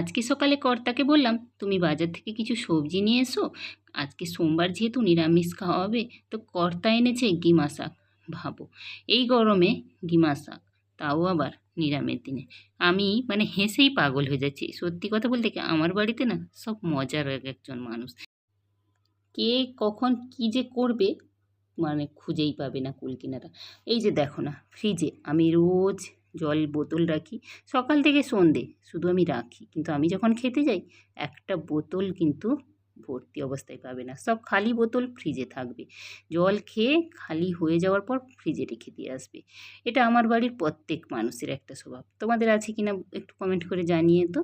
আজকে সকালে কর্তাকে বললাম, তুমি বাজার থেকে কিছু সবজি নিয়ে এসো। আজকে সোমবার যেহেতু নিরামিষ খাওয়া হবে, তো কর্তা এনেছে গিমা শাক ভাবো, এই গরমে গিমা শাক তাও আবার নিরামের দিনে। আমি মানে হেসেই পাগল হয়ে যাচ্ছি। সত্যি কথা বলতে কি, আমার বাড়িতে না সব মজার এক একজন মানুষ। কে কখন কী যে করবে মানে খুঁজেই পাবে না কুলকিনারা। এই যে দেখো না, ফ্রিজে আমি রোজ জল বোতল রাখি। সকাল থেকে সন্ধে, শুধু আমি রাখি। কিন্তু আমি যখন খেতে যাই, একটা বোতল কিন্তু ভর্তি অবস্থায় পাবে না। সব খালি বোতল ফ্রিজে থাকবে। জল খেয়ে খালি হয়ে যাওয়ার পর ফ্রিজে রেখে দিয়ে আসবে। এটা আমার বাড়ির প্রত্যেক মানুষের একটা স্বভাব। তোমাদের আছে কিনা একটু কমেন্ট করে জানিয়ে তো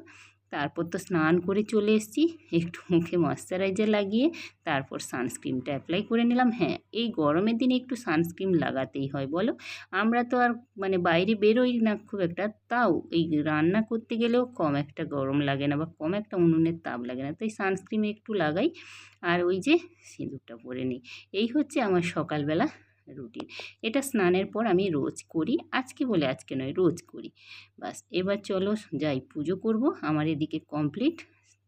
তারপর তো স্নান করে চলে এসেছি। একটু মুখে ময়শ্চারাইজার লাগিয়ে তারপর সানস্ক্রিনটা অ্যাপ্লাই করে নিলাম। হ্যাঁ এই গরমের দিনে একটু সানস্ক্রিন লাগাতেই হয়, বলো? আমরা তো আর মানে বাইরে বেরোই না খুব একটা। তাও এই রান্না করতে গেলেও কম একটা গরম লাগে না বা কম একটা উনুনের তাপ লাগে না। তাই সানস্ক্রিন একটু লাগাই। আর ওই যে সিঁদুরটা পরে নিই। এই হচ্ছে আমার সকালবেলা রুটিন এটা স্নানের পর আমি রোজ করি, আজকে বলে আজকে নয়, রোজ করি। বাস, এবার চলো যাই, পুজো করব। আমার এদিকে কমপ্লিট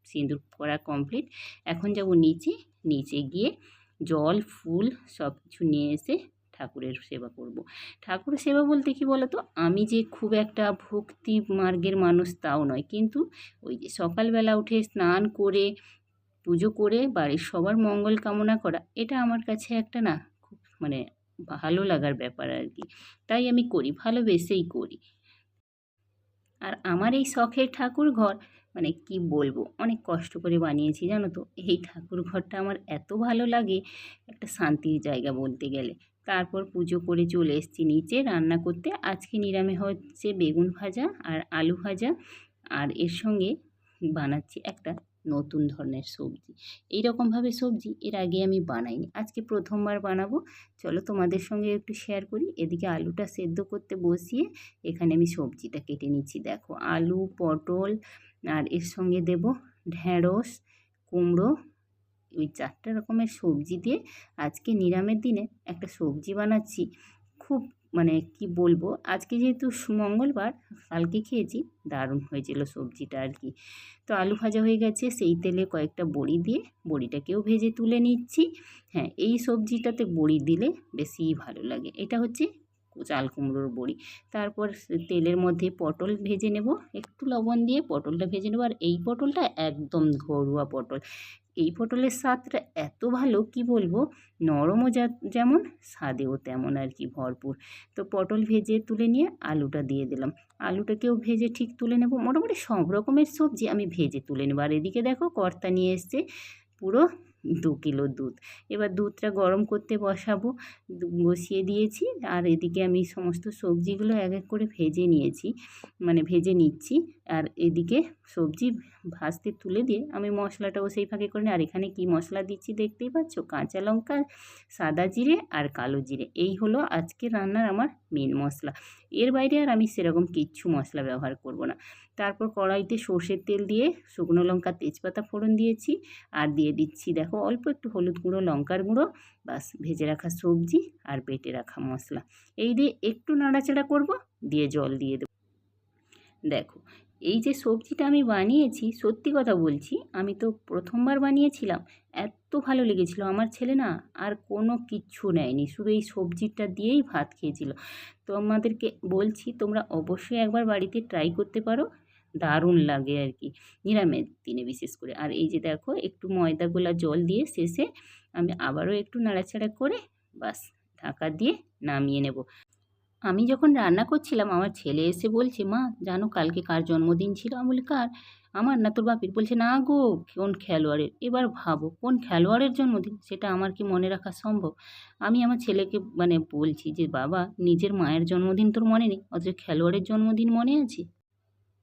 সিঁদুর করা কমপ্লিট এখন যাব নিচে নিচে গিয়ে জল, ফুল সব কিছু নিয়ে এসে ঠাকুরের সেবা করব। ঠাকুরের সেবা বলতে কি বলো তো আমি যে খুব একটা ভক্তি মার্গের মানুষ তাও নয়, কিন্তু ওই যে সকালবেলা উঠে স্নান করে, পুজো করে, বাড়ির সবার মঙ্গল কামনা করা, এটা আমার কাছে একটা না, খুব মানে ভালো লাগার ব্যাপার আর কি। তাই আমি করি, ভালোবেসেই করি। আর আমার এই শখের ঠাকুর ঘর মানে কি বলব, অনেক কষ্ট করে বানিয়েছি, জানো তো? এই ঠাকুর ঘরটা আমার এত ভালো লাগে, একটা শান্তির জায়গা বলতে গেলে। তারপর পুজো করে চলে এসেছি নিচে, রান্না করতে। আজকে নিরামে হচ্ছে বেগুন ভাজা আর আলু ভাজা। আর এর সঙ্গে বানাচ্ছি একটা নতুন ধরনের সবজি। এই রকমভাবে সবজি এর আগে আমি বানাইনি। আজকে প্রথমবার বানাবো। চলো তোমাদের সঙ্গে একটু শেয়ার করি। এদিকে আলুটা সেদ্ধ করতে বসিয়ে এখানে আমি সবজিটা কেটে নিচ্ছি। দেখো, আলু, পটল, আর এর সঙ্গে দেব ঢ্যাঁড়স কুমড়ো ওই চারটে রকমের সবজি দিয়ে আজকে নিরামের দিনে একটা সবজি বানাচ্ছি। খুব মানে কি বলব, আজকে যেহেতু মঙ্গলবার, কালকে খেয়েছি, দারুণ হয়েছিল সবজিটা আর কি। তো আলু ভাজা হয়ে গেছে, সেই তেলে কয়েকটা বড়ি দিয়ে বড়িটাকেও ভেজে তুলে নিচ্ছি। হ্যাঁ এই সবজিটাতে বড়ি দিলে বেশি ভালো লাগে। এটা হচ্ছে চাল কুমড়োর বড়ি। তারপর তেলের মধ্যে পটল ভেজে নেব। একটু লবণ দিয়ে পটলটা ভেজে নেব। আর এই পটলটা একদম ঘরোয়া পটল। এই পটলের স্বাদটা এত ভালো, কি বলব? নরমও যেমন, স্বাদেও তেমন আর কি ভরপুর। তো পটল ভেজে তুলে নিয়ে আলুটা দিয়ে দিলাম। আলুটাকেও ভেজে ঠিক তুলে নেব। মোটামুটি সব রকমের সবজি আমি ভেজে তুলে নেব। আর এদিকে দেখো, কর্তা নিয়ে এসছে পুরো দু কিলো দুধ। এবার দুধটা গরম করতে বসাবো। বসিয়ে দিয়েছি। আর এদিকে আমি সমস্ত সবজিগুলো এক এক করে ভেজে নিয়েছি। মানে ভেজে নিচ্ছি। আর এদিকে সবজি ভাজতে তুলে দিয়ে আমি মশলাটাও সেই ফাঁকে করে নিই। আর এখানে কি মশলা দিচ্ছি দেখতেই পাচ্ছ? কাঁচা লঙ্কা, সাদা জিরে আর কালো জিরে। এই হলো আজকে রান্নার আমার মেন মশলা। এর বাইরে আর আমি সেরকম কিচ্ছু মশলা ব্যবহার করব না। তারপর কড়াইতে সর্ষের তেল দিয়ে শুকনো লঙ্কা, তেজপাতা ফোড়ন দিয়েছি। আর দিয়ে দিচ্ছি দেখো অল্প একটু হলুদ গুঁড়ো, লঙ্কার গুঁড়ো। বাস ভেজে রাখা সবজি আর বেটে রাখা মশলা। এই দিয়ে একটু নাড়াচাড়া করব, দিয়ে জল দিয়ে দেবো। দেখো এই যে সবজিটা আমি বানিয়েছি, সত্যি কথা বলছি, আমি তো প্রথমবার বানিয়েছিলাম, এত ভালো লেগেছিলো। আমার ছেলে না আর কোনো কিচ্ছু নেয়নি, শুধু এই সবজিটা দিয়েই ভাত খেয়েছিল। তো আমাদেরকে বলছি, তোমরা অবশ্যই একবার বাড়িতে ট্রাই করতে পারো, দারুণ লাগে আর কি নিরামের দিনে বিশেষ করে। আর এই যে দেখো, একটু ময়দা গোলা জল দিয়ে শেষে আমি আবারও একটু নাড়াচাড়া করে বাস, ঢাকা দিয়ে নামিয়ে নেব। আমি যখন রান্না করছিলাম আমার ছেলে এসে বলছে মা জানো কালকে কার জন্মদিন ছিল? আমি বলি কার? আমার না তোর বাপির। বলছে না গো কোন খেলোয়াড়ের? এবার ভাবো কোন খেলোয়াড়ের জন্মদিন? সেটা আমার কি মনে রাখা সম্ভব? আমি আমার ছেলেকে মানে বলছি যে বাবা নিজের মায়ের জন্মদিন তোর মনে নেই? অথচ খেলোয়াড়ের জন্মদিন মনে আছে?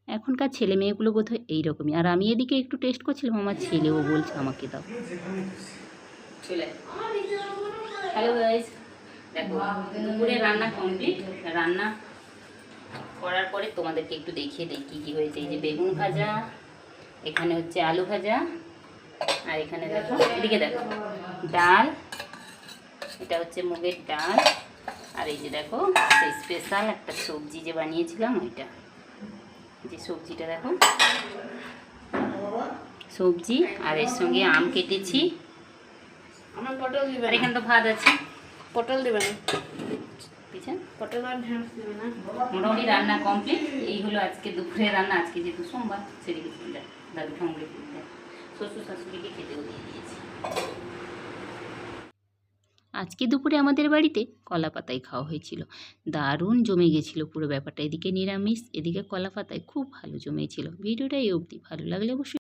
এখনকার ছেলে মেয়েগুলো বোধহয় এইরকমই। আর আমি এদিকে একটু টেস্ট করছিলাম আমার ছেলেও বলছে আমাকে দাও। চলে হ্যালো গাইস। দেখো দুপুরে রান্না কমপ্লিট রান্না করার পরে তোমাদেরকে একটু দেখিয়ে দিই কী কী হয়েছে। এই যে বেগুন ভাজা এখানে হচ্ছে আলু ভাজা আর এখানে দেখো এদিকে দেখো ডাল এটা হচ্ছে মুগের ডাল আর এই যে দেখো সেই স্পেশাল একটা সবজি যে বানিয়েছিলাম ওইটা। যে সবজিটা দেখো সবজি আর এর সঙ্গে আম কেটেছি। আমার পটল আর এখানে তো ভাত আছে। পটল দিবে না। পিছন পটল আর ঢেঁড়স দিবে না। মোটামুটি রান্না কমপ্লিট এই হলো আজকে দুপুরে রান্না আজকে যেহেতু সোমবার সেদিকে দাদু ঠাকুরে শ্বশুর শাশুড়িকে খেতেও দিয়ে দিয়েছি। আজকে দুপুরে আমাদের বাড়িতে কলা পাতায় খাওয়া হয়েছিল। দারুণ জমে গেছিল পুরো ব্যাপারটা। এদিকে নিরামিষ এদিকে কলা পাতায় খুব ভালো জমেছিল। ভিডিওটা এই অবধি। ভালো লাগলে অবশ্যই